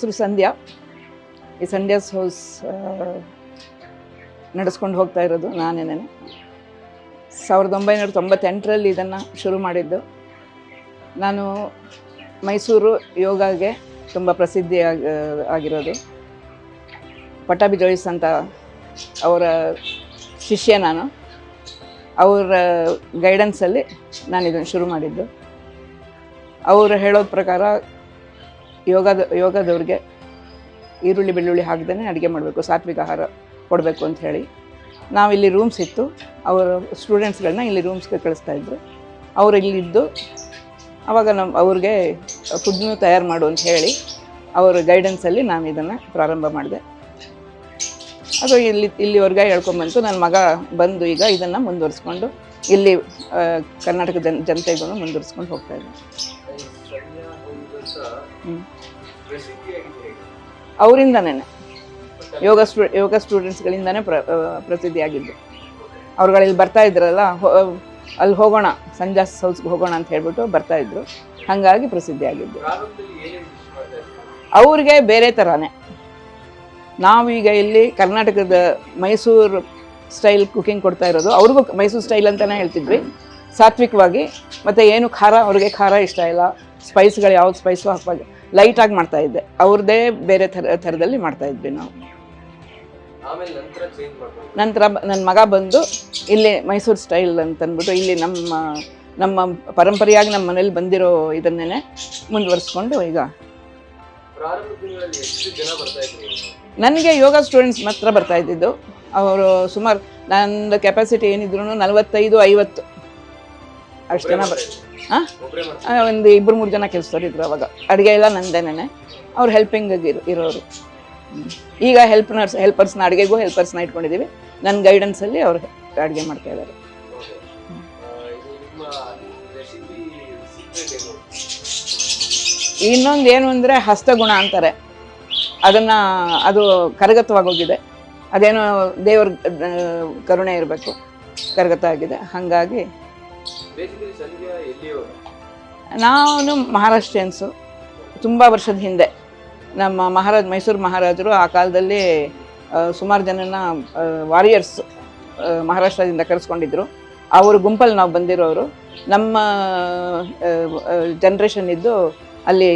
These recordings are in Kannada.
ಹೆಸರು ಸಂಧ್ಯಾ. ಈ ಸಂಧ್ಯಾಸ್ ಹೌಸ್ ನಡೆಸ್ಕೊಂಡು ಹೋಗ್ತಾ ಇರೋದು ನಾನೇನೇ ಸಾವಿರದ ಒಂಬೈನೂರ ತೊಂಬತ್ತೆಂಟರಲ್ಲಿ ಇದನ್ನು ಶುರು ಮಾಡಿದ್ದು. ನಾನು ಮೈಸೂರು ಯೋಗಾಗೆ ತುಂಬ ಪ್ರಸಿದ್ಧಿ ಆಗಿರೋದು. ಪಟಾಬಿ ಜೋಯಿಸ್ ಅಂತ ಅವರ ಶಿಷ್ಯ ನಾನು. ಅವರ ಗೈಡೆನ್ಸಲ್ಲಿ ನಾನು ಇದನ್ನು ಶುರು ಮಾಡಿದ್ದು. ಅವರು ಹೇಳೋದ ಪ್ರಕಾರ ಯೋಗದ, ಯೋಗದವ್ರಿಗೆ ಈರುಳ್ಳಿ, ಬೆಳ್ಳುಳ್ಳಿ ಹಾಕ್ದೇ ಅಡುಗೆ ಮಾಡಬೇಕು, ಸಾತ್ವಿಕ ಆಹಾರ ಕೊಡಬೇಕು ಅಂತ ಹೇಳಿ. ನಾವಿಲ್ಲಿ ರೂಮ್ಸ್ ಇತ್ತು. ಅವರ ಸ್ಟೂಡೆಂಟ್ಸ್ಗಳನ್ನ ಇಲ್ಲಿ ರೂಮ್ಸ್ಗೆ ಕಳಿಸ್ತಾ ಇದ್ದರು ಅವರು ಇಲ್ಲಿದ್ದು. ಆವಾಗ ನಮ್ಮ ಅವ್ರಿಗೆ ಫುಡ್ನು ತಯಾರು ಮಾಡು ಅಂತ ಹೇಳಿ ಅವರ ಗೈಡೆನ್ಸಲ್ಲಿ ನಾನು ಇದನ್ನು ಪ್ರಾರಂಭ ಮಾಡಿದೆ. ಅದು ಇಲ್ಲಿ, ಇಲ್ಲಿವರೆಗೆ ಹೇಳ್ಕೊಂಬಂತು. ನನ್ನ ಮಗ ಬಂದು ಈಗ ಇದನ್ನು ಮುಂದುವರಿಸ್ಕೊಂಡು ಇಲ್ಲಿ ಕರ್ನಾಟಕ ಜನ ಜನತೆಗೂ ಮುಂದುವರಿಸ್ಕೊಂಡು ಹೋಗ್ತಾ ಇದ್ದೆ. ಹ್ಮ್. ಅವರಿಂದನೇ ಯೋಗ ಸ್ಟೂ, ಯೋಗ ಸ್ಟೂಡೆಂಟ್ಸ್ಗಳಿಂದನೇ ಪ್ರ ಪ್ರಸಿದ್ಧಿಯಾಗಿದ್ದು. ಅವ್ರುಗಳಲ್ಲಿ ಬರ್ತಾ ಇದ್ರಲ್ಲ ಅಲ್ಲಿ ಹೋಗೋಣ, ಸಂಜಾ ಸೌಸ್ಗೆ ಹೋಗೋಣ ಅಂತ ಹೇಳ್ಬಿಟ್ಟು ಬರ್ತಾ ಇದ್ರು. ಹಾಗಾಗಿ ಪ್ರಸಿದ್ಧಿಯಾಗಿದ್ದು. ಅವ್ರಿಗೆ ಬೇರೆ ಥರನೇ ನಾವೀಗ ಇಲ್ಲಿ ಕರ್ನಾಟಕದ ಮೈಸೂರು ಸ್ಟೈಲ್ ಕುಕಿಂಗ್ ಕೊಡ್ತಾ ಇರೋದು. ಅವ್ರಿಗೂ ಮೈಸೂರು ಸ್ಟೈಲ್ ಅಂತಲೇ ಹೇಳ್ತಿದ್ವಿ. ಸಾತ್ವಿಕವಾಗಿ. ಮತ್ತು ಏನು ಖಾರ, ಅವ್ರಿಗೆ ಖಾರ ಇಷ್ಟ ಇಲ್ಲ. ಸ್ಪೈಸ್ಗಳು ಯಾವ ಸ್ಪೈಸು ಹಾಕುವಾಗ ಲೈಟಾಗಿ ಮಾಡ್ತಾ ಇದ್ದೆ. ಅವ್ರದ್ದೇ ಬೇರೆ ಥರ ಥರದಲ್ಲಿ ಮಾಡ್ತಾ ಇದ್ವಿ ನಾವು. ನಂತರ ನನ್ನ ಮಗ ಬಂದು ಇಲ್ಲಿ ಮೈಸೂರು ಸ್ಟೈಲ್ ಅಂತ ಅಂದ್ಬಿಟ್ಟು ಇಲ್ಲಿ ನಮ್ಮ ನಮ್ಮ ಪರಂಪರೆಯಾಗಿ ನಮ್ಮ ಮನೇಲಿ ಬಂದಿರೋ ಇದನ್ನೇ ಮುಂದುವರಿಸ್ಕೊಂಡು ಈಗ. ನನಗೆ ಯೋಗ ಸ್ಟೂಡೆಂಟ್ಸ್ ಮಾತ್ರ ಬರ್ತಾ ಇದ್ದಿದ್ದು. ಅವರು ಸುಮಾರು ನನ್ನ ಕೆಪಾಸಿಟಿ ಏನಿದ್ರು ನಲವತ್ತೈದು ಐವತ್ತು. ಅಷ್ಟು ಜನ ಬರ್ ಹಾಂ ಒಬ್ಬರೇ ಮಾಡ್ತಾರೆ ಒಂದು ಇಬ್ಬರು ಮೂರು ಜನ ಕೆಲಸದವ್ರು ಇದ್ರು ಅವಾಗ. ಅಡುಗೆ ಎಲ್ಲ ನಂದೇನೆ ಅವ್ರು ಹೆಲ್ಪಿಂಗ್ ಇರೋ ಇರೋರು. ಈಗ ಹೆಲ್ಪ್ ನರ್ಸ್ ಹೆಲ್ಪರ್ಸ್ನ ಅಡುಗೆಗೂ ಹೆಲ್ಪರ್ಸ್ನ ಇಟ್ಕೊಂಡಿದ್ದೀವಿ ನನ್ನ ಗೈಡೆನ್ಸಲ್ಲಿ ಅವ್ರು ಅಡುಗೆ ಮಾಡ್ತಾ ಇದ್ದಾರೆ ಇನ್ನೊಂದು ಏನು ಅಂದರೆ ಹಸ್ತಗುಣ ಅಂತಾರೆ. ಅದನ್ನು ಅದು ಕರಗತವಾಗೋಗಿದೆ. ಅದೇನೋ ದೇವ್ರ ಕರುಣೆ ಇರಬೇಕು. ಕರಗತ ಆಗಿದೆ. ಹಾಗಾಗಿ ನಾನು ಮಹಾರಾಷ್ಟ್ರಿಯನ್ಸು. ತುಂಬ ವರ್ಷದ ಹಿಂದೆ. ನಮ್ಮ ಮಹಾರಾಜ್, ಮೈಸೂರು ಮಹಾರಾಜರು ಆ ಕಾಲದಲ್ಲಿ ಸುಮಾರು ಜನನ ವಾರಿಯರ್ಸ್ ಮಹಾರಾಷ್ಟ್ರದಿಂದ ಕರೆಸ್ಕೊಂಡಿದ್ರು. ಅವರು ಗುಂಪಲ್ಲಿ ನಾವು ಬಂದಿರೋರು. ನಮ್ಮ ಜನ್ರೇಷನ್ ಇದ್ದು ಅಲ್ಲಿ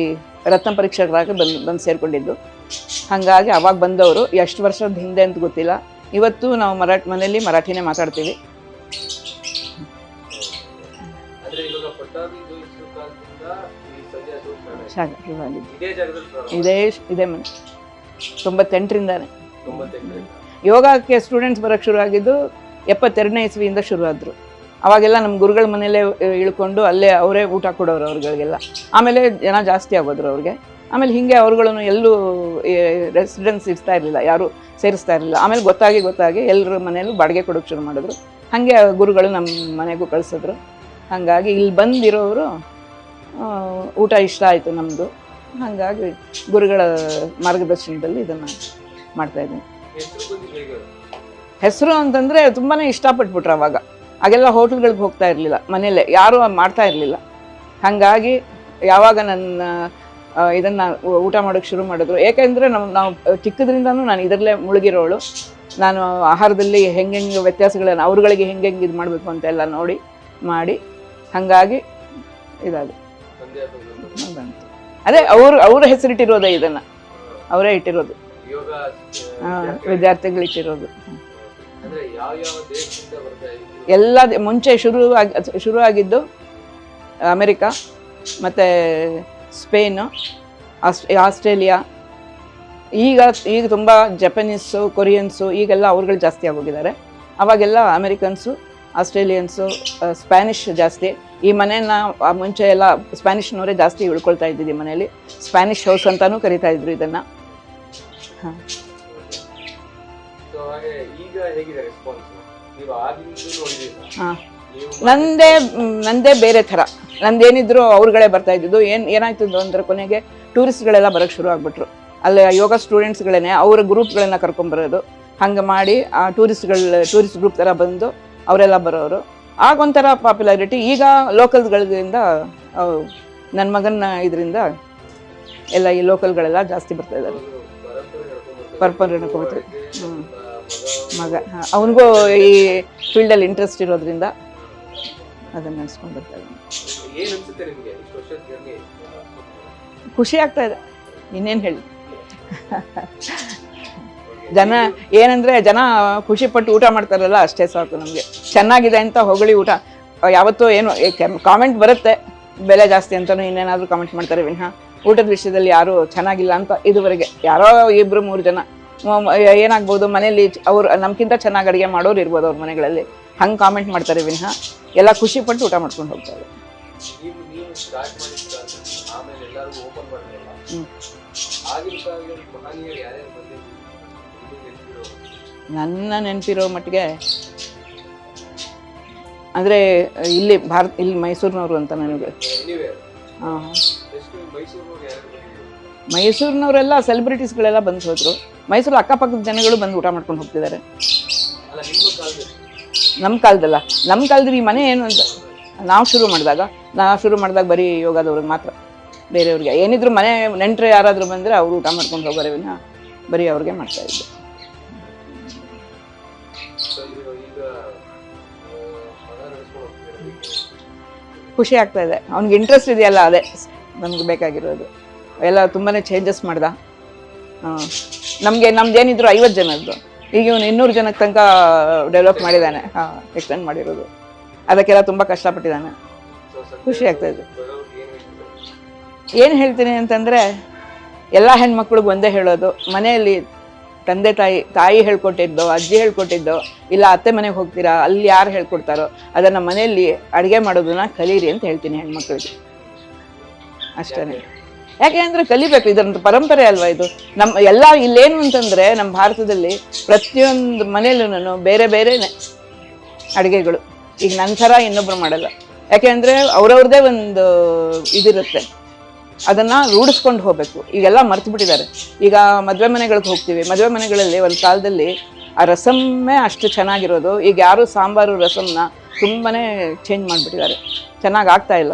ರತ್ನ ಪರೀಕ್ಷಕರಾಗಿ ಬಂದು ಬಂದು ಸೇರಿಕೊಂಡಿದ್ದು. ಹಾಗಾಗಿ ಅವಾಗ ಬಂದವರು. ಎಷ್ಟು ವರ್ಷದ ಹಿಂದೆ ಅಂತ ಗೊತ್ತಿಲ್ಲ. ಇವತ್ತು ನಾವು ಮರಾಠಿ, ಮನೆಯಲ್ಲಿ ಮರಾಠಿನೇ ಮಾತಾಡ್ತೀವಿ. ಶೋ ಶುರು ಆಗಿದ್ದು ಇದೇ ಇದೇ ಮನೆ. ತೊಂಬತ್ತೆಂಟರಿಂದಾನೆ. ತೊಂಬತ್ತೆಂಟರಿಂದ. ಯೋಗಕ್ಕೆ ಸ್ಟೂಡೆಂಟ್ಸ್ ಬರೋಕ್ಕೆ ಶುರು ಆಗಿದ್ದು ಎಪ್ಪತ್ತೆರಡನೇ ಇಸ್ವಿಯಿಂದ ಶುರು ಆದರು ಅವಾಗೆಲ್ಲ ನಮ್ಮ ಗುರುಗಳ ಮನೆಯಲ್ಲೇ ಇಳ್ಕೊಂಡು ಅಲ್ಲೇ ಅವರೇ ಊಟ ಕೊಡೋರು ಅವ್ರುಗಳಿಗೆಲ್ಲ. ಆಮೇಲೆ ಜನ ಜಾಸ್ತಿ ಆಗೋದ್ರು ಅವ್ರಿಗೆ. ಆಮೇಲೆ ಹಿಂಗೆ ಅವ್ರುಗಳನ್ನು ಎಲ್ಲೂ ರೆಸಿಡೆನ್ಸ್ ಇರ್ತಾ ಇರಲಿಲ್ಲ ಯಾರು ಸೇರಿಸ್ತಾ ಇರಲಿಲ್ಲ. ಆಮೇಲೆ ಗೊತ್ತಾಗಿ ಗೊತ್ತಾಗಿ ಎಲ್ಲರ ಮನೆಯಲ್ಲೂ ಬಾಡಿಗೆ ಕೊಡೋಕ್ಕೆ ಶುರು ಮಾಡಿದ್ರು. ಹಾಗೆ ಗುರುಗಳು ನಮ್ಮ ಮನೆಗೂ ಕಳಿಸಿದ್ರು. ಹಾಗಾಗಿ ಇಲ್ಲಿ ಬಂದಿರೋರು ಊಟ ಇಷ್ಟ ಆಯಿತು ನಮ್ಮದು ಹಾಗಾಗಿ ಗುರುಗಳ ಮಾರ್ಗದರ್ಶನದಲ್ಲಿ ಇದನ್ನು ಮಾಡ್ತಾಯಿದ್ದೀನಿ ಹೆಸರು ಅಂತಂದರೆ ತುಂಬಾ ಇಷ್ಟಪಟ್ಬಿಟ್ರು ಅವಾಗ. ಆಗೆಲ್ಲ ಹೋಟ್ಲ್ಗಳಿಗೆ ಹೋಗ್ತಾ ಇರಲಿಲ್ಲ. ಮನೆಯಲ್ಲೇ ಯಾರೂ ಮಾಡ್ತಾ ಇರಲಿಲ್ಲ. ಹಾಗಾಗಿ ಯಾವಾಗ ನನ್ನ ಇದನ್ನು ಊಟ ಮಾಡೋಕ್ಕೆ ಶುರು ಮಾಡಿದ್ರು. ಏಕೆಂದರೆ ನಮ್ಮ ನಾವು ಚಿಕ್ಕದ್ರಿಂದನೂ ನಾನು ಇದರಲ್ಲೇ ಮುಳುಗಿರೋಳು. ನಾನು ಆಹಾರದಲ್ಲಿ ಹೆಂಗೆ ಹೆಂಗೆ ವ್ಯತ್ಯಾಸಗಳನ್ನು, ಅವ್ರುಗಳಿಗೆ ಹೆಂಗೆ ಇದು ಮಾಡಬೇಕು ಅಂತೆಲ್ಲ ನೋಡಿ, ಮಾಡಿ, ಹಾಗಾಗಿ ಇದಾದ ಅದೇ ಅವರು ಅವ್ರ ಹೆಸರಿಟ್ಟಿರೋದೇ ಇದನ್ನ. ಅವರೇ ಇಟ್ಟಿರೋದು. ವಿದ್ಯಾರ್ಥಿಗಳು. ಇಟ್ಟಿರೋದು ಎಲ್ಲ ಮುಂಚೆ ಶುರು ಆಗಿ ಶುರು ಆಗಿದ್ದು ಅಮೆರಿಕ ಮತ್ತೆ ಸ್ಪೇನು ಆಸ್ಟ್ ಆಸ್ಟ್ರೇಲಿಯಾ. ಈಗ ಈಗ ತುಂಬ ಜಪನೀಸು ಕೊರಿಯನ್ಸು ಈಗೆಲ್ಲ ಅವ್ರುಗಳು ಜಾಸ್ತಿ ಆಗೋಗಿದ್ದಾರೆ. ಅವಾಗೆಲ್ಲ ಅಮೆರಿಕನ್ಸು ಆಸ್ಟ್ರೇಲಿಯನ್ಸು ಸ್ಪ್ಯಾನಿಷ್ ಜಾಸ್ತಿ. ಈ ಮನೇನ ಮುಂಚೆ ಎಲ್ಲ ಸ್ಪ್ಯಾನಿಷ್ನವರೇ ಜಾಸ್ತಿ ಉಳ್ಕೊಳ್ತಾ ಇದ್ದಿದ್ದು ಈ ಮನೆಯಲ್ಲಿ. ಸ್ಪ್ಯಾನಿಷ್ ಹೌಸ್ ಅಂತಾನೂ ಕರಿತಾ ಇದ್ರು ಇದನ್ನು. ಹಾಂ. ನಂದೇ ನಂದೇ ಬೇರೆ ಥರ. ನಂದೇನಿದ್ರು ಅವ್ರುಗಳೇ ಬರ್ತಾ ಇದ್ದಿದ್ದು. ಏನು ಏನಾಯ್ತು ಅಂದ್ರೆ ಕೊನೆಗೆ ಟೂರಿಸ್ಟ್ಗಳೆಲ್ಲ ಬರೋಕ್ಕೆ ಶುರು ಆಗ್ಬಿಟ್ರು. ಅಲ್ಲಿ ಯೋಗ ಸ್ಟೂಡೆಂಟ್ಸ್ಗಳೇ ಅವರ ಗ್ರೂಪ್ಗಳನ್ನ ಕರ್ಕೊಂಬರೋದು. ಹಂಗೆ ಮಾಡಿ ಆ ಟೂರಿಸ್ಟ್ಗಳ ಟೂರಿಸ್ಟ್ ಗ್ರೂಪ್ ಥರ ಬಂದು ಅವರೆಲ್ಲ ಬರೋರು. ಆಗೊಂಥರ ಪಾಪ್ಯುಲಾರಿಟಿ ಈಗ ಲೋಕಲ್ಗಳಿಂದ ನನ್ನ ಮಗನ ಇದರಿಂದ ಎಲ್ಲ ಈ ಲೋಕಲ್ಗಳೆಲ್ಲ ಜಾಸ್ತಿ ಬರ್ತಾ ಇದ್ದಾರೆ ಪರಂಪರೆ. ಒಬ್ಬ ಮಗ ಅವನಿಗೂ ಈ ಫೀಲ್ಡಲ್ಲಿ ಇಂಟ್ರೆಸ್ಟ್ ಇರೋದ್ರಿಂದ ಅದನ್ನು ನಡೆಸ್ಕೊಂಡು ಬರ್ತಾ ಇದ್ದಾನೆ ಖುಷಿ ಆಗ್ತಾ ಇದೆ. ಇನ್ನೇನು ಹೇಳಿ? ಜನ ಏನಂದ್ರೆ ಜನ ಖುಷಿ ಪಟ್ಟು ಊಟ ಮಾಡ್ತಾರಲ್ಲ ಅಷ್ಟೇ ಸಾಕು ನಮಗೆ. ಚೆನ್ನಾಗಿದೆ ಅಂತ ಹೊಗಳಿ ಊಟ. ಯಾವತ್ತೂ ಏನು ಕಾಮೆಂಟ್ ಬರುತ್ತೆ. ಬೆಲೆ ಜಾಸ್ತಿ ಅಂತಲೂ ಇನ್ನೇನಾದರೂ ಕಾಮೆಂಟ್ ಮಾಡ್ತಾರೆ ವಿನಃ. ಊಟದ ವಿಷಯದಲ್ಲಿ ಯಾರು ಚೆನ್ನಾಗಿಲ್ಲ ಅಂತ ಇದುವರೆಗೆ. ಯಾರೋ ಇಬ್ಬರು ಮೂರು ಜನ. ಏನಾಗ್ಬೋದು ಮನೆಯಲ್ಲಿ ಅವರು ನಮ್ಗಿಂತ ಚೆನ್ನಾಗಿ ಅಡುಗೆ ಮಾಡೋರು ಇರ್ಬೋದು ಅವ್ರ ಮನೆಗಳಲ್ಲಿ. ಹಂಗೆ ಕಾಮೆಂಟ್ ಮಾಡ್ತಾರೆ ವಿನಃ. ಎಲ್ಲ ಖುಷಿ ಪಟ್ಟು ಊಟ ಮಾಡ್ಕೊಂಡು ಹೋಗ್ತಾರೆ. ನೀವು ನನ್ನ ನೆನಪಿರೋ ಮಟ್ಟಿಗೆ ಅಂದರೆ ಇಲ್ಲಿ ಭಾರತ ಇಲ್ಲಿ ಮೈಸೂರಿನವರು ಅಂತ ನನಗೆ. ಮೈಸೂರಿನವರೆಲ್ಲ ಸೆಲೆಬ್ರಿಟೀಸ್ಗಳೆಲ್ಲ ಬಂದು ಹೋದರು. ಮೈಸೂರು ಅಕ್ಕಪಕ್ಕದ ಜನಗಳು ಬಂದು ಊಟ ಮಾಡ್ಕೊಂಡು ಹೋಗ್ತಿದ್ದಾರೆ. ನಿಮ್ಮ ಕಾಲದಲ್ಲಿ? ನಮ್ಮ ಕಾಲದಲ್ಲ. ಈ ಮನೆ ಏನು ಅಂತ ನಾವು ಶುರು ಮಾಡಿದಾಗ ನಾವು ಶುರು ಮಾಡಿದಾಗ ಬರೀ ಯೋಗದವ್ರಿಗೆ ಮಾತ್ರ. ಬೇರೆಯವ್ರಿಗೆ. ಏನಿದ್ರು ಮನೆ ನೆಂಟರು ಯಾರಾದರೂ ಬಂದರೆ ಅವರು ಊಟ ಮಾಡ್ಕೊಂಡು ಹೋಗೋರೆ ವಿನ ಬರೀ ಅವ್ರಿಗೆ ಮಾಡ್ತಾ ಖುಷಿ ಆಗ್ತಾ ಇದೆ. ಅವ್ನಿಗೆ ಇಂಟ್ರೆಸ್ಟ್ ಇದೆಯಲ್ಲ, ಅದೇ ನಮ್ಗೆ ಬೇಕಾಗಿರೋದು. ಎಲ್ಲ ತುಂಬಾ ಚೇಂಜಸ್ ಮಾಡ್ದ. ನಮಗೆ ನಮ್ದೇನಿದ್ರು ಐವತ್ತು ಜನದ್ದು. ಈಗ ಇವನು ಇನ್ನೂರು ಜನಕ್ಕೆ ತನಕ ಡೆವಲಪ್ ಮಾಡಿದ್ದಾನೆ ಹಾಂ ಎಕ್ಸ್ಟೆಂಡ್ ಮಾಡಿರೋದು. ಅದಕ್ಕೆಲ್ಲ ತುಂಬ ಕಷ್ಟಪಟ್ಟಿದ್ದಾನೆ ಖುಷಿ ಆಗ್ತಾ ಏನು ಹೇಳ್ತೀನಿ ಅಂತಂದರೆ, ಎಲ್ಲ ಹೆಣ್ಮಕ್ಳಿಗೆ ಒಂದೇ ಹೇಳೋದು. ಮನೆಯಲ್ಲಿ ತಂದೆ ತಾಯಿ ತಾಯಿ ಹೇಳ್ಕೊಟ್ಟಿದ್ದೋ, ಅಜ್ಜಿ ಹೇಳ್ಕೊಟ್ಟಿದ್ದೋ, ಇಲ್ಲ ಅತ್ತೆ ಮನೆಗೆ ಹೋಗ್ತೀರಾ, ಅಲ್ಲಿ ಯಾರು ಹೇಳ್ಕೊಡ್ತಾರೋ ಅದನ್ನು ಮನೆಯಲ್ಲಿ ಅಡುಗೆ ಮಾಡೋದನ್ನ ಕಲೀರಿ ಅಂತ ಹೇಳ್ತೀನಿ ಹೆಣ್ಮಕ್ಳಿಗೆ. ಅಷ್ಟೇ ಯಾಕೆ ಅಂದರೆ ಕಲಿಬೇಕು, ಇದೊಂದು ಪರಂಪರೆ ಅಲ್ವಾ ಇದು? ನಮ್ಮ ಎಲ್ಲ ಇಲ್ಲೇನು ಅಂತಂದರೆ ನಮ್ಮ ಭಾರತದಲ್ಲಿ ಪ್ರತಿಯೊಂದು ಮನೆಯಲ್ಲೂ ಬೇರೆ ಬೇರೆ ಅಡುಗೆಗಳು. ಈಗ ನನ್ನ ಥರ ಇನ್ನೊಬ್ರು ಮಾಡಲ್ಲ. ಯಾಕೆ ಅಂದರೆ ಅವ್ರವ್ರದ್ದೇ ಒಂದು ಇದಿರುತ್ತೆ. ಅದನ್ನು ರೂಢಿಸ್ಕೊಂಡು ಹೋಗಬೇಕು. ಈಗೆಲ್ಲ ಮರ್ತು ಬಿಟ್ಟಿದ್ದಾರೆ. ಈಗ ಮದುವೆ ಮನೆಗಳಿಗೆ ಹೋಗ್ತೀವಿ. ಮದುವೆ ಮನೆಗಳಲ್ಲಿ ಒಂದು ಕಾಲದಲ್ಲಿ ಆ ರಸಮ್ಮೇ ಅಷ್ಟು ಚೆನ್ನಾಗಿರೋದು. ಈಗ ಯಾರು ಸಾಂಬಾರು, ರಸಮ್ನ ತುಂಬಾ ಚೇಂಜ್ ಮಾಡಿಬಿಟ್ಟಿದ್ದಾರೆ. ಚೆನ್ನಾಗಿ ಆಗ್ತಾ ಇಲ್ಲ.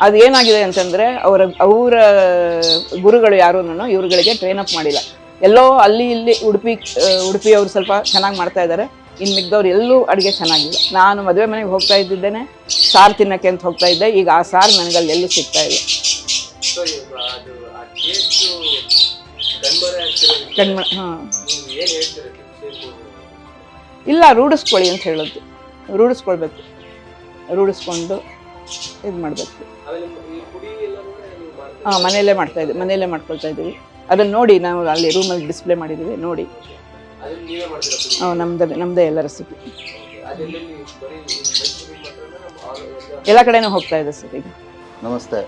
ಅದು ಏನಾಗಿದೆ ಅಂತಂದರೆ ಅವರ ಅವರ ಗುರುಗಳು ಯಾರೂ ಇವ್ರುಗಳಿಗೆ ಟ್ರೈನ್ ಅಪ್ ಮಾಡಿಲ್ಲ. ಎಲ್ಲೋ ಅಲ್ಲಿ ಇಲ್ಲಿ ಉಡುಪಿ ಉಡುಪಿ ಉಡುಪಿಯವರು ಸ್ವಲ್ಪ ಚೆನ್ನಾಗಿ ಮಾಡ್ತಾ ಇದ್ದಾರೆ. ಇನ್ನು ಮಿಗ್ದವ್ರು ಎಲ್ಲೂ ಅಡುಗೆ ಚೆನ್ನಾಗಿಲ್ಲ. ನಾನು ಮದುವೆ ಮನೆಗೆ ಹೋಗ್ತಾ ಇದ್ದಿದ್ದೇನೆ. ಸಾರು ತಿನ್ನಕ್ಕೆ ಅಂತ ಹೋಗ್ತಾ ಇದ್ದೆ. ಈಗ ಆ ಸಾರು ನನಗಲ್ಲಿ ಎಲ್ಲೂ ಸಿಗ್ತಾ ಇಲ್ಲ. ಕಣ್ಮ ಹಾಂ. ಇಲ್ಲ, ರೂಢಿಸ್ಕೊಳ್ಳಿ ಅಂತ ಹೇಳೋದು. ರೂಢಿಸ್ಕೊಳ್ಬೇಕು. ರೂಢಿಸ್ಕೊಂಡು ಇದು ಮಾಡಬೇಕು. ಹಾಂ, ಮನೆಯಲ್ಲೇ ಮಾಡ್ತಾ ಇದ್ದೀವಿ ಮನೆಯಲ್ಲೇ ಮಾಡ್ಕೊಳ್ತಾ ಇದ್ದೀವಿ. ಅದನ್ನು ನೋಡಿ, ನಾವು ಅಲ್ಲಿ ರೂಮಲ್ಲಿ ಡಿಸ್ಪ್ಲೇ ಮಾಡಿದ್ದೀವಿ, ನೋಡಿ. ಹಾಂ, ನಮ್ದು ನಮ್ಮದೇ ಎಲ್ಲ ರೆಸಿಪಿ ಎಲ್ಲ ಕಡೆನೂ ಹೋಗ್ತಾ ಇದೆ ಸರ್ ಈಗ. ನಮಸ್ತೆ.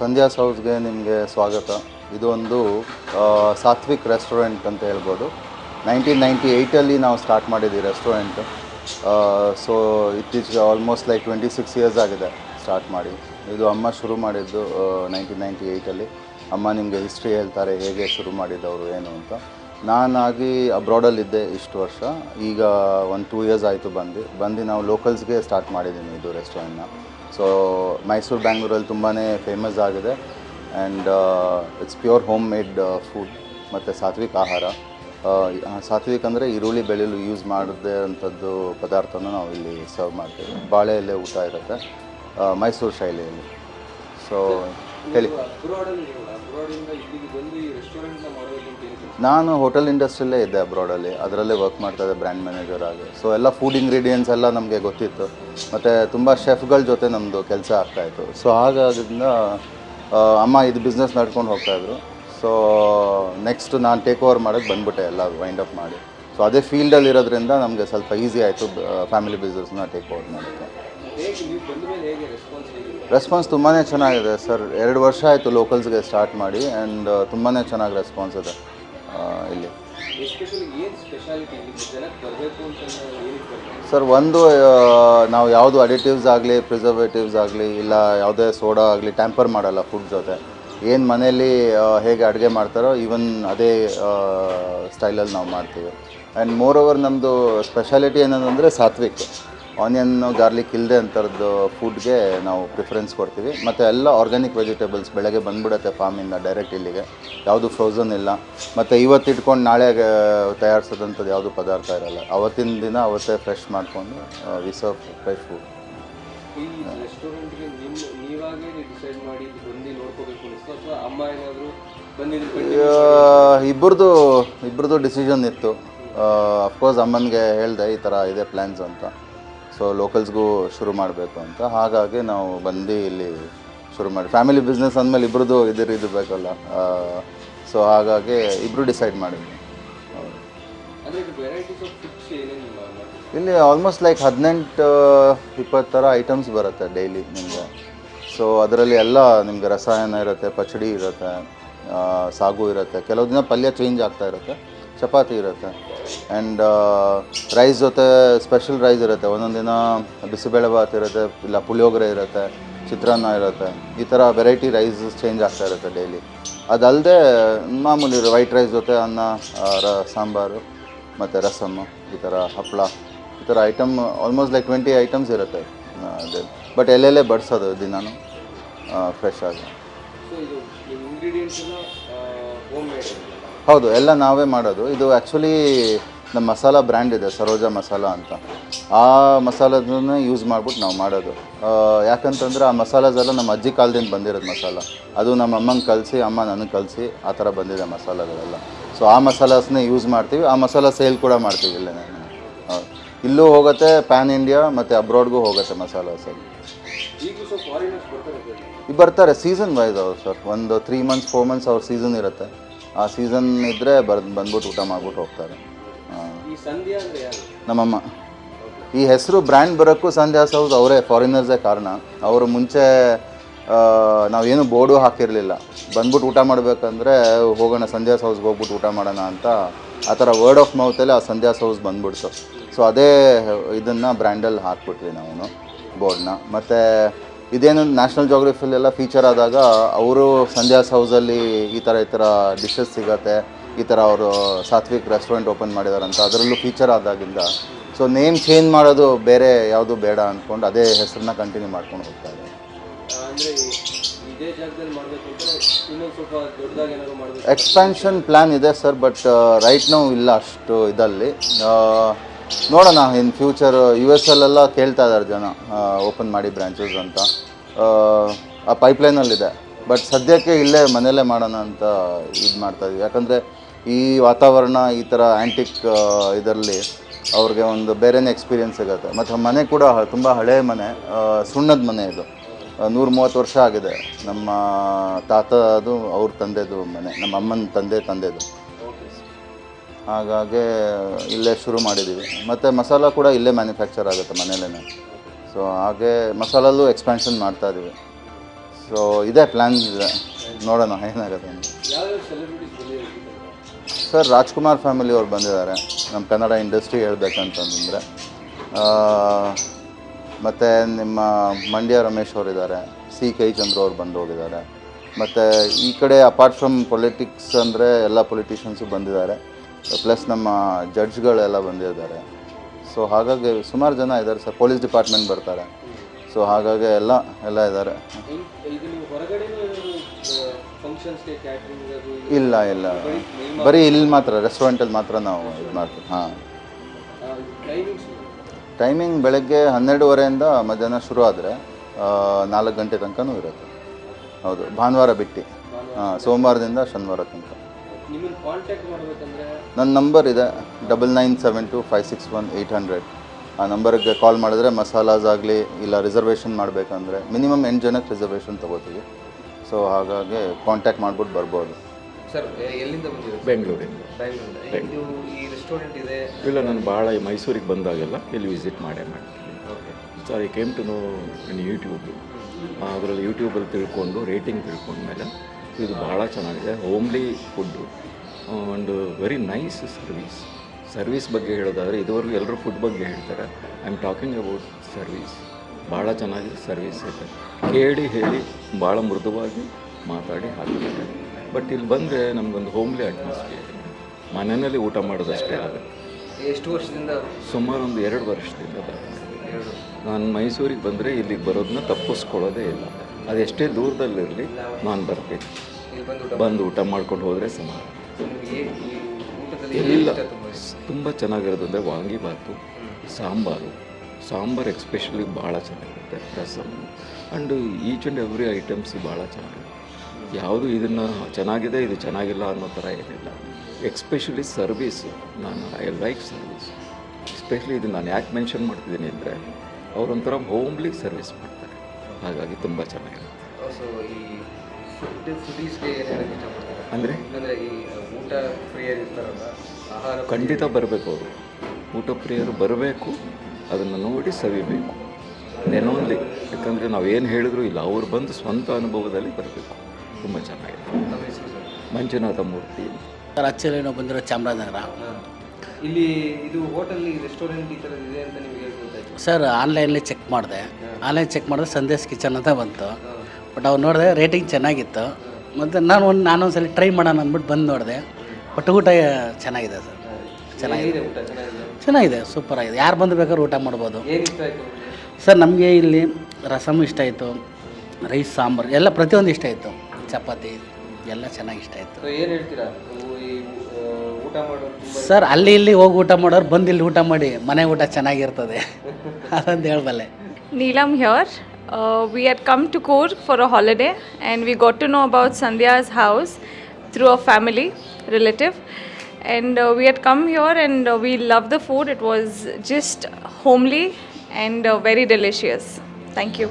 ಸಂಧ್ಯಾ ಸೌಸ್ಗೆ ನಿಮಗೆ ಸ್ವಾಗತ. ಇದು ಒಂದು ಸಾತ್ವಿಕ್ ರೆಸ್ಟೋರೆಂಟ್ ಅಂತ ಹೇಳ್ಬೋದು. ನೈನ್ಟೀನ್ ನೈಂಟಿ ಏಯ್ಟಲ್ಲಿ ನಾವು ಸ್ಟಾರ್ಟ್ ಮಾಡಿದ್ದೀವಿ ರೆಸ್ಟೋರೆಂಟ್. ಸೊ, ಇತ್ತೀಚೆಗೆ almost like twenty six years ಆಗಿದೆ ಸ್ಟಾರ್ಟ್ ಮಾಡಿ. ಇದು ಅಮ್ಮ ಶುರು ಮಾಡಿದ್ದು ನೈನ್ಟೀನ್ ನೈಂಟಿ ಏಯ್ಟಲ್ಲಿ. ಅಮ್ಮ ನಿಮಗೆ ಹಿಸ್ಟ್ರಿ ಹೇಳ್ತಾರೆ ಹೇಗೆ ಶುರು ಮಾಡಿದ್ದವರು ಏನು ಅಂತ. ನಾನಾಗಿ ಅಬ್ರಾಡಲ್ಲಿದ್ದೆ ಇಷ್ಟು ವರ್ಷ. ಈಗ ಒಂದು ಟೂ ಇಯರ್ಸ್ ಆಯಿತು ಬಂದು. ಬಂದು ನಾವು ಲೋಕಲ್ಸ್ಗೆ ಸ್ಟಾರ್ಟ್ ಮಾಡಿದ್ದೀನಿ ಇದು ರೆಸ್ಟೋರೆಂಟ್ನ ಸೊ ಮೈಸೂರು ಬ್ಯಾಂಗ್ಳೂರಲ್ಲಿ ತುಂಬಾ ಫೇಮಸ್ ಆಗಿದೆ. And it's pure home made food ಮತ್ತು ಸಾತ್ವಿಕ ಆಹಾರ. ಸಾತ್ವಿಕ ಆ, ಸಾತ್ವಿಕ್ ಅಂದರೆ ಈರುಳ್ಳಿ ಬೆಳ್ಳುಳ್ಳಿ ಯೂಸ್ ಮಾಡದೇ ಅಂಥದ್ದು ಪದಾರ್ಥನ ನಾವು ಇಲ್ಲಿ ಸರ್ವ್ ಮಾಡ್ತೀವಿ. ಬಾಳೆ ಎಲೆ ಊಟ ಇರುತ್ತೆ ಮೈಸೂರು ಶೈಲಿಯಲ್ಲಿ. ಸೊ ಹೇಳಿ. ನಾನು ಹೋಟೆಲ್ ಇಂಡಸ್ಟ್ರಿಯಲ್ಲೇ ಇದ್ದೆ ಅಬ್ರಾಡಲ್ಲಿ ಅದರಲ್ಲೇ ವರ್ಕ್ ಮಾಡ್ತಾ ಇದ್ದೆ ಬ್ರ್ಯಾಂಡ್ ಮ್ಯಾನೇಜರ್ ಆಗಿ. ಸೊ ಎಲ್ಲ ಫುಡ್ ಇಂಗ್ರೀಡಿಯೆಂಟ್ಸ್ ಎಲ್ಲ ನಮಗೆ ಗೊತ್ತಿತ್ತು. ಮತ್ತು ತುಂಬ ಶೆಫ್ಗಳ ಜೊತೆ ನಮ್ಮದು ಕೆಲಸ ಆಗ್ತಾಯಿತ್ತು ಸೊ ಹಾಗಾದ್ರಿಂದ ಅಮ್ಮ ಇದು ಬಿಸ್ನೆಸ್ ನಡ್ಕೊಂಡು ಹೋಗ್ತಾಯಿದ್ರು ಸೊ ನೆಕ್ಸ್ಟ್ ನಾನು ಟೇಕ್ ಓವರ್ ಮಾಡೋಕ್ಕೆ ಬಂದ್ಬಿಟ್ಟೆ ಎಲ್ಲ ವೈಂಡ್ ಅಪ್ ಮಾಡಿ. ಸೊ ಅದೇ ಫೀಲ್ಡಲ್ಲಿ ಇರೋದ್ರಿಂದ ನಮಗೆ ಸ್ವಲ್ಪ ಈಸಿ ಆಯಿತು ಫ್ಯಾಮಿಲಿ ಬಿಸ್ನೆಸ್ನ ಟೇಕ್ ಓವರ್ ಮಾಡೋಕ್ಕೆ. ರೆಸ್ಪಾನ್ಸ್ ತುಂಬಾ ಚೆನ್ನಾಗಿದೆ ಸರ್. ಎರಡು ವರ್ಷ ಆಯಿತು ಲೋಕಲ್ಸ್ಗೆ ಸ್ಟಾರ್ಟ್ ಮಾಡಿ ಆ್ಯಂಡ್ ತುಂಬಾ ಚೆನ್ನಾಗಿ ರೆಸ್ಪಾನ್ಸ್ ಇದೆ. ಇಲ್ಲಿ. ಸರ್ ಒಂದು ನಾವು ಯಾವುದು ಅಡಿಟಿವ್ಸ್ ಆಗಲಿ ಪ್ರಿಸರ್ವೇಟಿವ್ಸ್ ಆಗಲಿ ಇಲ್ಲ ಯಾವುದೇ ಸೋಡಾ ಆಗಲಿ ಟ್ಯಾಂಪರ್ ಮಾಡಲ್ಲ ಫುಡ್ ಜೊತೆ. ಏನು ಮನೆಯಲ್ಲಿ ಹೇಗೆ ಅಡುಗೆ ಮಾಡ್ತಾರೋ ಈವನ್ ಅದೇ ಸ್ಟೈಲಲ್ಲಿ ನಾವು ಮಾಡ್ತೀವಿ. ಆ್ಯಂಡ್ ಮೋರ್ ಓವರ್ ನಮ್ಮದು ಸ್ಪೆಷಾಲಿಟಿ ಏನಂದರೆ ಸಾತ್ವಿಕ್. ಆನಿಯನ್ ಗಾರ್ಲಿಕ್ ಇಲ್ಲದೆ ಅಂಥದ್ದು ಫುಡ್ಗೆ ನಾವು ಪ್ರಿಫರೆನ್ಸ್ ಕೊಡ್ತೀವಿ. ಮತ್ತು ಎಲ್ಲ ಆರ್ಗ್ಯಾನಿಕ್ ವೆಜಿಟೇಬಲ್ಸ್ ಬೆಳಗ್ಗೆ ಬಂದ್ಬಿಡುತ್ತೆ ಫಾರ್ಮಿಂದ ಡೈರೆಕ್ಟ್ ಇಲ್ಲಿಗೆ. ಯಾವುದು ಫ್ರೋಝನ್ ಇಲ್ಲ. ಮತ್ತು ಇವತ್ತು ಇಟ್ಕೊಂಡು ನಾಳೆ ತಯಾರಿಸೋದಂಥದ್ದು ಯಾವುದು ಪದಾರ್ಥ ಇರಲ್ಲ. ಅವತ್ತಿನ ದಿನ ಅವತ್ತೇ ಫ್ರೆಶ್ ಮಾಡಿಕೊಂಡು ವಿ ಸರ್ವ್ ಫ್ರೆಶ್ ಫುಡ್ ಇಬ್ಬರದು ಇಬ್ಬರದು ಡಿಸಿಷನ್ ಇತ್ತು. ಅಫ್ಕೋರ್ಸ್ ಅಮ್ಮನಿಗೆ ಹೇಳಿದೆ ಈ ಥರ ಇದೆ ಪ್ಲ್ಯಾನ್ಸ್ ಅಂತ. ಸೊ ಲೋಕಲ್ಸ್ಗೂ ಶುರು ಮಾಡಬೇಕು ಅಂತ. ಹಾಗಾಗಿ ನಾವು ಬಂದು ಇಲ್ಲಿ ಶುರು ಮಾಡಿ. ಫ್ಯಾಮಿಲಿ ಬಿಸ್ನೆಸ್ ಅಂದಮೇಲೆ ಇಬ್ಬರದ್ದು ಇದ್ರ ಇದು ಬೇಕಲ್ಲ. ಸೊ ಹಾಗಾಗಿ ಇಬ್ಬರು ಡಿಸೈಡ್ ಮಾಡಿದ್ವಿ. ಇಲ್ಲಿ ಆಲ್ಮೋಸ್ಟ್ ಲೈಕ್ ಹದಿನೆಂಟು ಇಪ್ಪತ್ತು ಥರ ಐಟಮ್ಸ್ ಬರುತ್ತೆ ಡೈಲಿ ನಿಮಗೆ. ಸೊ ಅದರಲ್ಲಿ ಎಲ್ಲ ನಿಮಗೆ ರಸಾಯನ ಇರುತ್ತೆ ಪಚಡಿ ಇರುತ್ತೆ ಸಾಗು ಇರುತ್ತೆ. ಕೆಲವು ದಿನ ಪಲ್ಯ ಚೇಂಜ್ ಆಗ್ತಾ ಇರುತ್ತೆ. ಚಪಾತಿ ಇರುತ್ತೆ. ಆ್ಯಂಡ್ ರೈಸ್ ಜೊತೆ ಸ್ಪೆಷಲ್ ರೈಸ್ ಇರುತ್ತೆ. ಒಂದೊಂದು ದಿನ ಬಿಸಿಬೇಳೆ ಭಾತ್ ಇರುತ್ತೆ, ಇಲ್ಲ ಪುಳಿಯೋಗರೆ ಇರುತ್ತೆ, ಚಿತ್ರಾನ್ನ ಇರುತ್ತೆ. ಈ ಥರ ವೆರೈಟಿ ರೈಸ್ ಚೇಂಜ್ ಆಗ್ತಾ ಇರುತ್ತೆ ಡೈಲಿ ಅದಲ್ಲದೆ ಮಾಮೂಲಿ ವೈಟ್ ರೈಸ್ ಜೊತೆ ಅನ್ನ ರ, ಸಾಂಬಾರು, ಮತ್ತು ರಸಮ್ಮು ಈ ಥರ ಹಪ್ಪಳ ಈ ಥರ item almost like twenty items ಇರುತ್ತೆ. ಬಟ್ ಎಲ್ಲೆಲ್ಲೇ ಬಡಿಸೋದು ದಿನಾನು ಫ್ರೆಶ್ ಆಗಿ. ಹೌದು ಎಲ್ಲ ನಾವೇ ಮಾಡೋದು. ಇದು ಆ್ಯಕ್ಚುಲಿ ನಮ್ಮ ಮಸಾಲ ಬ್ರ್ಯಾಂಡ್ ಇದೆ ಸರೋಜಾ ಮಸಾಲ ಅಂತ. ಆ ಮಸಾಲದನ್ನೇ ಯೂಸ್ ಮಾಡ್ಬಿಟ್ಟು ನಾವು ಮಾಡೋದು. ಯಾಕಂತಂದ್ರೆ ಆ ಮಸಾಲಾಸ್ ಎಲ್ಲ ನಮ್ಮ ಅಜ್ಜಿ ಕಾಲದಿಂದ ಬಂದಿರೋದು ಮಸಾಲ. ಅದು ನಮ್ಮ ಅಮ್ಮಂಗೆ ಕಲಿಸಿ ಅಮ್ಮ ನನಗೆ ಕಲಿಸಿ ಆ ಥರ ಬಂದಿದೆ ಮಸಾಲಗಳೆಲ್ಲ. ಸೊ ಆ ಮಸಾಲಾಸ್ನೇ ಯೂಸ್ ಮಾಡ್ತೀವಿ. ಆ ಮಸಾಲ ಸೇಲ್ ಕೂಡ ಮಾಡ್ತೀವಿ ಇಲ್ಲೇ ಹೌದು. ಇಲ್ಲೂ ಹೋಗುತ್ತೆ ಪ್ಯಾನ್ ಇಂಡಿಯಾ ಮತ್ತು ಅಬ್ರಾಡ್ಗೂ ಹೋಗುತ್ತೆ ಬರ್ತಾರೆ ಸರ್ ಬರ್ತಾರೆ ಸೀಸನ್ ವೈಸ್ ಅವ್ರು ಸರ್ ಒಂದು ತ್ರೀ ಮಂತ್ಸ್ ಫೋರ್ ಮಂತ್ಸ್ ಅವ್ರ ಸೀಸನ್ ಇರುತ್ತೆ. ಆ ಸೀಸನ್ ಇದ್ದರೆ ಬರ್ ಬಂದ್ಬಿಟ್ಟು ಊಟ ಮಾಡ್ಬಿಟ್ಟು ಹೋಗ್ತಾರೆ. ಈ ಸಂಧ್ಯಾ ಅಂದರೆ ಯಾರು? ನಮ್ಮಮ್ಮ. ಈ ಹೆಸರು ಬ್ರ್ಯಾಂಡ್ ಬರೋಕ್ಕೂ ಸಂಧ್ಯಾ ಸೌಸ್ ಅವರೇ ಫಾರಿನರ್ಸೇ ಕಾರಣ. ಅವರು ಮುಂಚೆ ನಾವೇನು ಬೋರ್ಡು ಹಾಕಿರಲಿಲ್ಲ. ಬಂದ್ಬಿಟ್ಟು ಊಟ ಮಾಡಬೇಕಂದ್ರೆ ಹೋಗೋಣ ಸಂಧ್ಯಾ ಸೌಸ್ಗೆ ಹೋಗ್ಬಿಟ್ಟು ಊಟ ಮಾಡೋಣ ಅಂತ ಆ ಥರ ವರ್ಡ್ ಆಫ್ ಮೌತಲ್ಲಿ ಆ ಸಂಧ್ಯಾ ಸೌಸ್ ಬಂದ್ಬಿಡ್ತು. ಸೊ ಅದೇ ಇದನ್ನು ಬ್ರ್ಯಾಂಡಲ್ಲಿ ಹಾಕ್ಬಿಟ್ವಿ ನಾವು ಬೋರ್ಡ್ನ. ಮತ್ತು ಇದೇನು ನ್ಯಾಷನಲ್ ಜೋಗ್ರಫಿಲೆಲ್ಲ ಫೀಚರ್ ಆದಾಗ ಅವರು ಸಂಧ್ಯಾಸ್ ಹೌಸಲ್ಲಿ ಈ ಥರ ಈ ಥರ ಡಿಶಸ್ ಸಿಗತ್ತೆ ಈ ಥರ ಅವರು ಸಾತ್ವಿಕ್ ರೆಸ್ಟೋರೆಂಟ್ ಓಪನ್ ಮಾಡಿದಾರಂತ ಅದರಲ್ಲೂ ಫೀಚರ್ ಆದಾಗಿಂದ. ಸೊ ನೇಮ್ ಚೇಂಜ್ ಮಾಡೋದು ಬೇರೆ ಯಾವುದು ಬೇಡ ಅಂದ್ಕೊಂಡು ಅದೇ ಹೆಸರನ್ನ ಕಂಟಿನ್ಯೂ ಮಾಡ್ಕೊಂಡು ಹೋಗ್ತಾ ಇದ್ದಾರೆ. ಇದೇ ಎಕ್ಸ್ಪ್ಯಾನ್ಷನ್ ಪ್ಲ್ಯಾನ್ ಇದೆ ಸರ್ ಬಟ್ ರೈಟ್ ನೋವು ಇಲ್ಲ ಅಷ್ಟು ಇದಲ್ಲಿ ನೋಡೋಣ ಇನ್ ಫ್ಯೂಚರ್ ಯು ಎಸ್ ಅಲ್ಲೆಲ್ಲ ಕೇಳ್ತಾ ಇದ್ದಾರೆ ಜನ ಓಪನ್ ಮಾಡಿ ಬ್ರ್ಯಾಂಚಸ್ ಅಂತ. ಆ, ಪೈಪ್ಲೈನಲ್ಲಿದೆ ಬಟ್ ಸದ್ಯಕ್ಕೆ ಇಲ್ಲೇ ಮನೆಯಲ್ಲೇ ಮಾಡೋಣ ಅಂತ ಇದು ಮಾಡ್ತಾ ಇದ್ದೀವಿ ಯಾಕಂದರೆ ಈ ವಾತಾವರಣ ಈ ಥರ ಆ್ಯಂಟಿಕ್ ಇದರಲ್ಲಿ ಅವ್ರಿಗೆ ಒಂದು ಬೇರೆನೇ ಎಕ್ಸ್ಪೀರಿಯೆನ್ಸ್ ಸಿಗುತ್ತೆ. ಮತ್ತು ಮನೆ ಕೂಡ ತುಂಬ ಹಳೆ ಮನೆ ಸುಣ್ಣದ ಮನೆ ಇದು. ನೂರ ಮೂವತ್ತು ವರ್ಷ ಆಗಿದೆ. ನಮ್ಮ ತಾತದು ಅವ್ರ ತಂದೆದು ಮನೆ ನಮ್ಮ ಅಮ್ಮನ ತಂದೆ ತಂದೆದು. ಹಾಗಾಗಿ ಇಲ್ಲೇ ಶುರು ಮಾಡಿದ್ದೀವಿ ಮತ್ತು ಮಸಾಲ ಕೂಡ ಇಲ್ಲೇ ಮ್ಯಾನುಫ್ಯಾಕ್ಚರ್ ಆಗುತ್ತೆ ಮನೇಲೇ ಸೊ ಹಾಗೆ ಮಸಾಲಲ್ಲೂ ಎಕ್ಸ್ಪ್ಯಾನ್ಷನ್ ಮಾಡ್ತಾ ಇದ್ದೀವಿ ಸೊ ಇದೇ ಪ್ಲ್ಯಾನ್ ಇದೆ. ನೋಡೋಣ ಏನಾಗುತ್ತೆ ಅಂತ. ಸರ್ ರಾಜ್ಕುಮಾರ್ ಫ್ಯಾಮಿಲಿ ಅವ್ರು ಬಂದಿದ್ದಾರೆ. ನಮ್ಮ ಕನ್ನಡ ಇಂಡಸ್ಟ್ರಿ ಹೇಳ್ಬೇಕಂತಂದರೆ. ಮತ್ತು ನಿಮ್ಮ ಮಂಡ್ಯ ರಮೇಶ್ ಅವರಿದ್ದಾರೆ. ಸಿ ಕೈ ಚಂದ್ರ ಅವ್ರು ಬಂದು ಹೋಗಿದ್ದಾರೆ. ಮತ್ತು ಈ ಕಡೆ ಅಪಾರ್ಟ್ ಫ್ರಮ್ ಪೊಲಿಟಿಕ್ಸ್ ಅಂದರೆ ಎಲ್ಲ ಪೊಲಿಟಿಷಿಯನ್ಸು ಬಂದಿದ್ದಾರೆ. ಪ್ಲಸ್ ನಮ್ಮ ಜಡ್ಜ್ಗಳೆಲ್ಲ ಬಂದಿದ್ದಾರೆ. ಸೊ ಹಾಗಾಗಿ ಸುಮಾರು ಜನ ಇದ್ದಾರೆ ಸರ್ ಪೊಲೀಸ್ ಡಿಪಾರ್ಟ್ಮೆಂಟ್ ಬರ್ತಾರೆ. ಸೊ ಹಾಗಾಗಿ ಎಲ್ಲ ಎಲ್ಲ ಇದ್ದಾರೆ. ಇಲ್ಲ ಇಲ್ಲ. ಬರೀ ಇಲ್ಲಿ ಮಾತ್ರ ರೆಸ್ಟೋರೆಂಟಲ್ಲಿ ಮಾತ್ರ ನಾವು ಇದು ಮಾಡ್ತೀವಿ ಹಾಂ. ಟೈಮಿಂಗ್ ಬೆಳಗ್ಗೆ ಹನ್ನೆರಡುವರೆಯಿಂದ ಮಧ್ಯಾಹ್ನ ಶುರು ಆದರೆ ನಾಲ್ಕು ಗಂಟೆ ತನಕನೂ ಇರುತ್ತೆ. ಹೌದು ಭಾನುವಾರ ಬಿಟ್ಟು. ಹಾಂ ಸೋಮವಾರದಿಂದ ಶನಿವಾರ ತನಕ. ನಿಮ್ಮನ್ನು ಕಾಂಟ್ಯಾಕ್ಟ್ ಮಾಡಬೇಕಂದ್ರೆ? ನನ್ನ ನಂಬರ್ ಇದೆ double nine seven two five six one eight hundred ಆ ನಂಬರ್ಗೆ ಕಾಲ್ ಮಾಡಿದ್ರೆ ಮಸಾಲಾಸ್ ಆಗಲಿ ಇಲ್ಲ ರಿಸರ್ವೇಷನ್ ಮಾಡಬೇಕಂದ್ರೆ ಮಿನಿಮಮ್ ಎಂಟು ಜನಕ್ಕೆ ರಿಸರ್ವೇಷನ್ ತೊಗೋತೀವಿ. ಸೊ ಹಾಗಾಗಿ ಕಾಂಟ್ಯಾಕ್ಟ್ ಮಾಡ್ಬಿಟ್ಟು ಬರ್ಬೋದು. ಸರ್ ಎಲ್ಲಿಂದ ಬಂದಿರೋದು? ಬೆಂಗಳೂರಿಂದ. ಬೆಂಗಳೂರಿಂದ. ಇದು ಈ ರೆಸ್ಟೋರೆಂಟ್ ಇದೆ. ಇಲ್ಲ ನಾನು ಭಾಳ ಈ ಮೈಸೂರಿಗೆ ಬಂದಾಗೆಲ್ಲ ಇಲ್ಲಿ ವಿಸಿಟ್ ಮಾಡೇ ಮಾಡ್ತೀನಿ. Okay so I came to know YouTube ಅದರಲ್ಲಿ ಯೂಟ್ಯೂಬಲ್ಲಿ ತಿಳ್ಕೊಂಡು ರೇಟಿಂಗ್ ತಿಳ್ಕೊಂಡ್ಮೇಲೆ ಇದು ಭಾಳ ಚೆನ್ನಾಗಿದೆ. Homely food and very nice service service ಬಗ್ಗೆ ಹೇಳೋದಾದರೆ ಇದುವರೆಗೂ ಎಲ್ಲರೂ ಫುಡ್ ಬಗ್ಗೆ ಹೇಳ್ತಾರೆ. I am talking about service ಭಾಳ ಚೆನ್ನಾಗಿ ಸರ್ವೀಸ್ ಇದೆ. ಕೇಳಿ ಹೇಳಿ ಭಾಳ ಮೃದುವಾಗಿ ಮಾತಾಡಿ ಹಾಕಿದ್ದಾರೆ. ಬಟ್ ಇಲ್ಲಿ ಬಂದರೆ ನಮಗೊಂದು ಹೋಮ್ಲಿ ಅಟ್ಮಾಸ್ಫಿಯರ್ ಮನೆಯಲ್ಲಿ ಊಟ ಮಾಡೋದಷ್ಟೇ ಆಗುತ್ತೆ ಎಷ್ಟು ವರ್ಷದಿಂದ? ಸುಮಾರು ಒಂದು ಎರಡು ವರ್ಷದಿಂದ ಬರ್ತದೆ. ನಾನು ಮೈಸೂರಿಗೆ ಬಂದರೆ ಇಲ್ಲಿಗೆ ಬರೋದನ್ನ ತಪ್ಪಿಸ್ಕೊಳ್ಳೋದೇ ಇಲ್ಲ. ಅದೆಷ್ಟೇ ದೂರದಲ್ಲಿರಲಿ ನಾನು ಬರ್ತೀನಿ. ಬಂದು ಊಟ ಮಾಡ್ಕೊಂಡು ಹೋದರೆ ಸಮಾನ ಇಲ್ಲ ತುಂಬ ಚೆನ್ನಾಗಿರೋದು ಅಂದರೆ ವಾಂಗಿಬಾತು ಸಾಂಬಾರು. ಸಾಂಬಾರು ಎಕ್ಸ್ಪೆಷಲಿ ಭಾಳ ಚೆನ್ನಾಗಿರುತ್ತೆ, rasam. And each and every items ಭಾಳ ಚೆನ್ನಾಗಿದೆ ಯಾವುದು ಇದನ್ನು ಚೆನ್ನಾಗಿದೆ, ಇದು ಚೆನ್ನಾಗಿಲ್ಲ ಅನ್ನೋ ಥರ ಏನಿಲ್ಲ. ಎಕ್ಸ್ಪೆಷಲಿ ಸರ್ವೀಸು, ನಾನು ಐ ಲೈಕ್ ಸರ್ವೀಸ್. ಎಸ್ಪೆಷಲಿ ಇದು ನಾನು ಯಾಕೆ ಮೆನ್ಷನ್ ಮಾಡ್ತಿದ್ದೀನಿ ಅಂದರೆ, ಅವರೊಂಥರ ಹೋಮ್ಲಿ ಸರ್ವಿಸ್ ಮಾಡ್ತಾರೆ ಹಾಗಾಗಿ ತುಂಬ ಚೆನ್ನಾಗಿರುತ್ತೆ ಸೊ ಈ ಫುಡ್ ಫುಡೀಸ್ಗೆ ಏನು ಹೇಳಕ್ಕೆ ಇಷ್ಟಪಡ್ತಾರೆ? ಅಂದರೆ? ಅಂದರೆ ಈ ಊಟ ಪ್ರಿಯರು ಇರ್ತಾರಲ್ಲ ಆಹಾರ ಖಂಡಿತ ಬರಬೇಕು ಅವರು. ಊಟ ಪ್ರಿಯರು ಬರಬೇಕು ಅದನ್ನು ನೋಡಿ ಸವಿಬೇಕು. ನೆನೋನ್ಲಿ ಯಾಕಂದರೆ ನಾವು ಏನು ಹೇಳಿದ್ರು ಇಲ್ಲ ಅವ್ರು ಬಂದು ಸ್ವಂತ ಅನುಭವದಲ್ಲಿ ಬರಬೇಕು. ತುಂಬ ಚೆನ್ನಾಗಿದೆ. ನಮ್ಮ ಹೆಸರು sir? Manjunatha Murthy. Sir actually ನಾವು ಬಂದಿರೋ ಚಾಮರಾಜನಗರ. ಇಲ್ಲಿ ಇದು ಹೋಟೆಲ್ ರೆಸ್ಟೋರೆಂಟ್ ಈ ಥರದ್ದು ಇದೆ ಅಂತ ನಿಮಗೆ ಸರ್ ಆನ್ಲೈನಲ್ಲಿ ಚೆಕ್ ಮಾಡಿದೆ. ಆನ್ಲೈನ್ ಚೆಕ್ ಮಾಡಿದ್ರೆ ಸಂದೇಶ್ ಕಿಚನ್ ಅಂತ ಬಂತು. ಬಟ್ ಅವ್ರು ನೋಡಿದೆ ರೇಟಿಂಗ್ ಚೆನ್ನಾಗಿತ್ತು. ಮತ್ತು ನಾನು ಒಂದು ನಾನೊಂದು ಸಲ ಟ್ರೈ ಮಾಡೋಣ ಅಂದ್ಬಿಟ್ಟು ಬಂದು ನೋಡಿದೆ. ಬಟ್ ಊಟ ಚೆನ್ನಾಗಿದೆ ಸರ್. ಚೆನ್ನಾಗಿದೆ. ಚೆನ್ನಾಗಿದೆ? ಸೂಪರ್ ಆಗಿದೆ. ಯಾರು ಬಂದು ಬೇಕಾದ್ರೂ ಊಟ ಮಾಡ್ಬೋದು. ಸರ್ ನಮಗೆ ಇಲ್ಲಿ ರಸಮ್ ಇಷ್ಟ ಆಯಿತು ರೈಸ್ ಸಾಂಬಾರು ಎಲ್ಲ ಪ್ರತಿಯೊಂದು ಇಷ್ಟ ಆಯಿತು. ಚಪಾತಿ ಎಲ್ಲ ಚೆನ್ನಾಗಿ ಇಷ್ಟ ಆಯಿತು. ಏನು ಹೇಳ್ತೀರಾ? ಊಟ ಮಾಡೋದು ತುಂಬ ಸರ್ ಅಲ್ಲಿ ಇಲ್ಲಿ ಹೋಗಿ ಊಟ ಮಾಡೋರು ಬಂದು ಇಲ್ಲಿ ಊಟ ಮಾಡಿ ಮನೆ ಊಟ ಚೆನ್ನಾಗಿರ್ತದೆ ಅದಂತ ಹೇಳ್ಬಲ್ಲೆ Neelam here. Uh, we had come to Coorg for a holiday and we got to know about Sandhya's house through a family relative. And uh, we had come here and uh, we loved the food. It was just homely and uh, very delicious. Thank you.